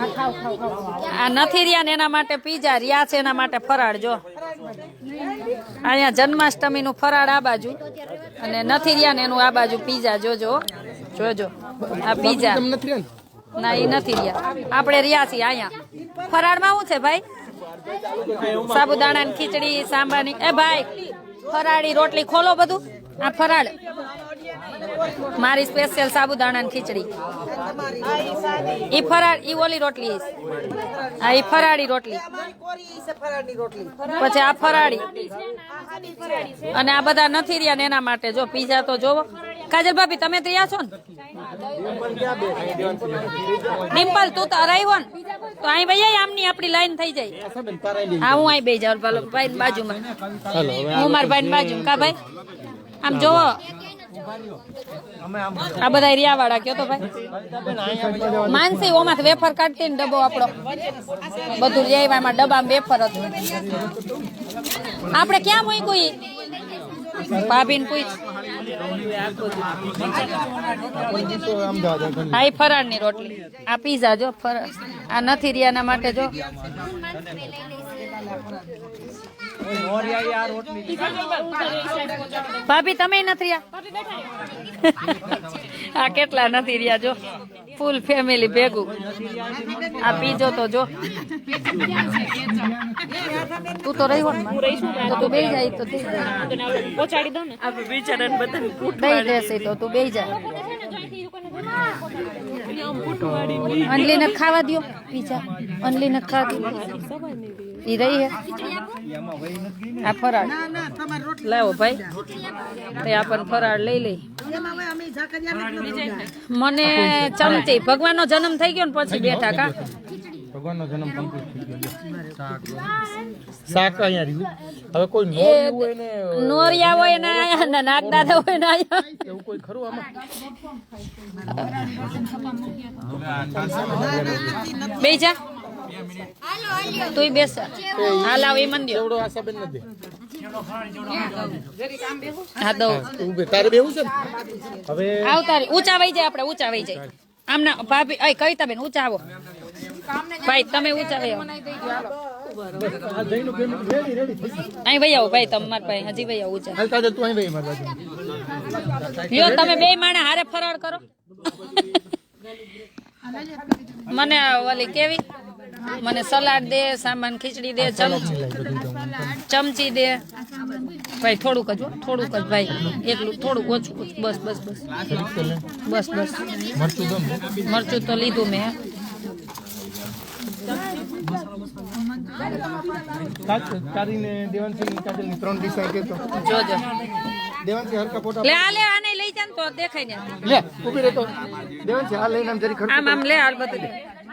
આ નથી રહ્યા ને એના માટે પીઝા રહ્યા છે એના માટે ફરાળ જો. અહીંયા જન્માષ્ટમી નું ફરાળ આ બાજુ. અને નથી રહ્યા ને એનું આ બાજુ પીઝા જોજો જોજો. આ પીઝા ના? એ નથી રહ્યા. આપણે રહ્યા છીએ અહીંયા. ફરાળમાં શું છે ભાઈ? સાબુદાણાની ખીચડી સાંબાની એ ભાઈ ફરાળી રોટલી ખોલો બધું. આ ફરાળ. મારી સ્પેશિયલ સાબુદાણાની ખીચડી. ઈ ફરાળ ઈ ઓલી રોટલી હા ઈ ફરાળી રોટલી. પછી આ ફરાળી. અને આ બધા નથી રહ્યા ને એના માટે. જો પીઝા તો જોવો. કાજલ ભાભી તમે તો રહ્યા છો ને? ડિમ્પલ તું તો અરાઈવો ને. તો અહીં ભાઈ આમની આપણી લાઈન થઈ જાય. હા હું અહીં બે જાઉં. ભાઈ બાજુમાં. હું મારા ભાઈ બાજુ કા ભાઈ? આમ જોવો. આ બધા રિયા વાળા કયો તો ભાઈ? માનસી ઓમાં વેફર કાઢતી ને ડબ્બો આપણો. બધું રે એમાં ડબ્બામાં વેફર હતું. આપણે ક્યાં મૂક્યું ઈ? ભાભીને પૂછ. હા રોટલી. આ પીઝા જો ફરાળ આ નથી રિયાના માટે જો. ભાભી તમે નથી રહ્યા? આ કેટલા નથી રહ્યા જો. ફૂલ ફેમિલી ભેગું. આ પીજો તો જો. તું તો રહી હો ને તો તું બે જાય તો જાય. પહોંચાડી દઉં ને. આપણે બિચારાને બધાને કૂટ બે રહેશે તો તું બે જા અનલી ને ખાવા દો પીઝા અનલી ને ખાવા દો ઈ રહી હે. આ ફરાળ. લાવો ભાઈ. તે આપણ ફરાળ લઈ લઈ. મને ચમચી. ભગવાનનો જન્મ થઈ ગયો ને પછી બેઠા કા ભગવાનનો જન્મ કમ્પ્લીટ થઈ ગયો. શાક. અહીંયા રહ્યું. હવે કોઈ નો હોય ને નોરિયા હોય ને આયા ને નાગદાદા હોય ને આયા. એવું કોઈ ખરું આમાં? બે જા તું બેસ. હાલ આવ એ મંદિર એવડો આશાબેન નથી. હા દઉં. ઉભે તારે બેવું છે હવે આવતા રહે. ઊંચા વહી જાય આપણે ઊંચા વહી જાય. આમના ભાભી અય કવિતા બેન ઊંચા આવો. ભાઈ તમે ઊંચા આવો. ગયું અહીં વહી આવો ભાઈ તમારા ભાઈ હજી વહી આવો ઊંચા. હાલ તાજે તું અહીં ભાઈ મારા બાજુ લ્યો તમે બે માણા હારે ફરાળ કરો. મને ઓલી કેવી? મને સલાડ દે સામાન ખીચડી દે ચમચી ચમચી દે. ભાઈ થોડુંક જ થોડુંક જ ભાઈ. એકલું થોડુંક ઓછું. બસ બસ બસ. બસ બસ. મરચું તો લીધું મેં. જોજો દેવાંશી હરકા ફોટા લે આ લે આને લઈ જાન તો દેખાય ને. લે ઊભી રહે તો. દેવાંશી આ લઈને આમ જરી ખર્ચ આમ આમ લે હાલ દે.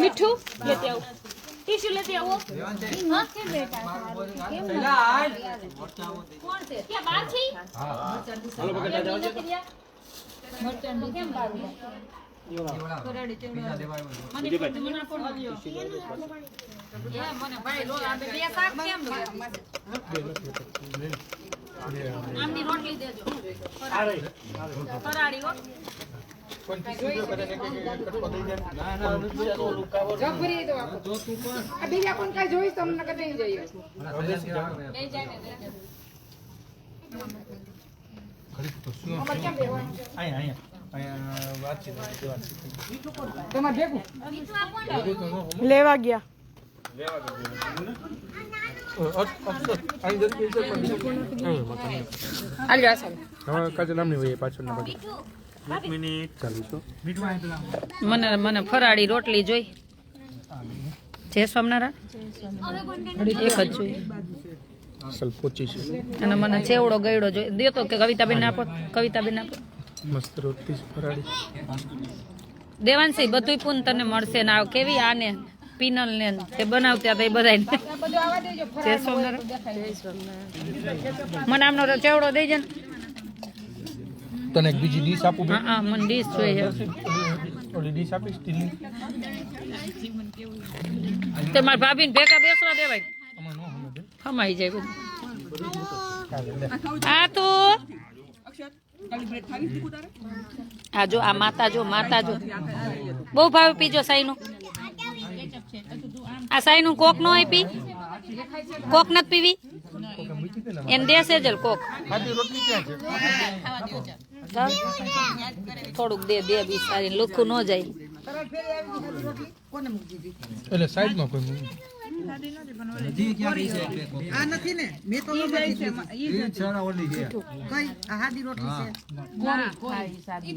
મીઠું લેતી આવું. ટીશ્યુ લેતી આવો. હા? કે બેટા કોણ છે? કે બાર છે હા? આમની રોટલી દેજો. ફરાળી. બીજા કોણ કઈ જોઈશ તમને જઈએ દેવાંશી તમારે ભેગું લેવા ગયા અફસોસ મને મને ફરાળી રોટલી જોઈ. જય સ્વામિનારાયણ. એક જ જોઈ. અસલ પોચી છે. અને મને ચેવડો ગયડો જોઈ. દેતો કે કવિતાબેન આપો કવિતાબેન આપો. મસ્ત રોટલી ફરાળી. દેવાંશી બધું પૂન તને મળશે ને આવ કેવી આને પીનલ ને તે બનાવતા હતા એ બધાને બધું આવા જય સ્વામિનારાયણ. મને આમનો તો ચેવડો દેજે ને. તને એક બીજી ડીશ આપું હા હા મને ડીશ જોઈએ. ઓલી ડીશ આપી સ્ટીલની તે મારા ભાભીને ભેગા બેસવા દેવાય. આમાં નો હમે દે ખમાઈ જાય બધું. આ તો? આ જો આ માતા જો માતા જો. બહુ ભાવે પીજો સાઈનું. આ સાઈનું કોક નો આપી? કોક નથી પીવી? એને દેશે જલ કોક. રોટલી ક્યાં છે? થોડુંક દે દે સારી લુખું ન જાય. એટલે સાઈડમાં કોઈ મૂકી આ નથી ને? મેં તો નથી આ હાદી રોટલી છે.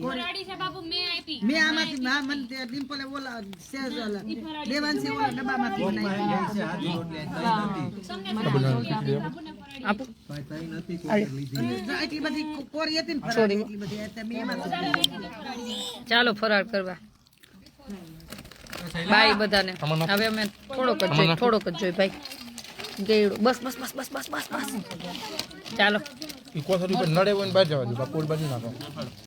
ફરાળી છે બાપુ મેં આપી. મેં આમાંથી હા મને તે ડિમ્પલે ઓલા સેજ ઓલા. દેવાંશી ઓલા ડબ્બામાંથી આપું. ચાલો ફરાળ કરવા બાય બધાને. હવે અમે થોડોક જ જોઈ થોડોક જ જોઈ ભાઈ. ગેડું બસ બસ બસ બસ બસ બસ બસ. ચાલો. કોથળી પર નડે હોય ને બહાર જવા દે બાપોર બાજુ નાખો.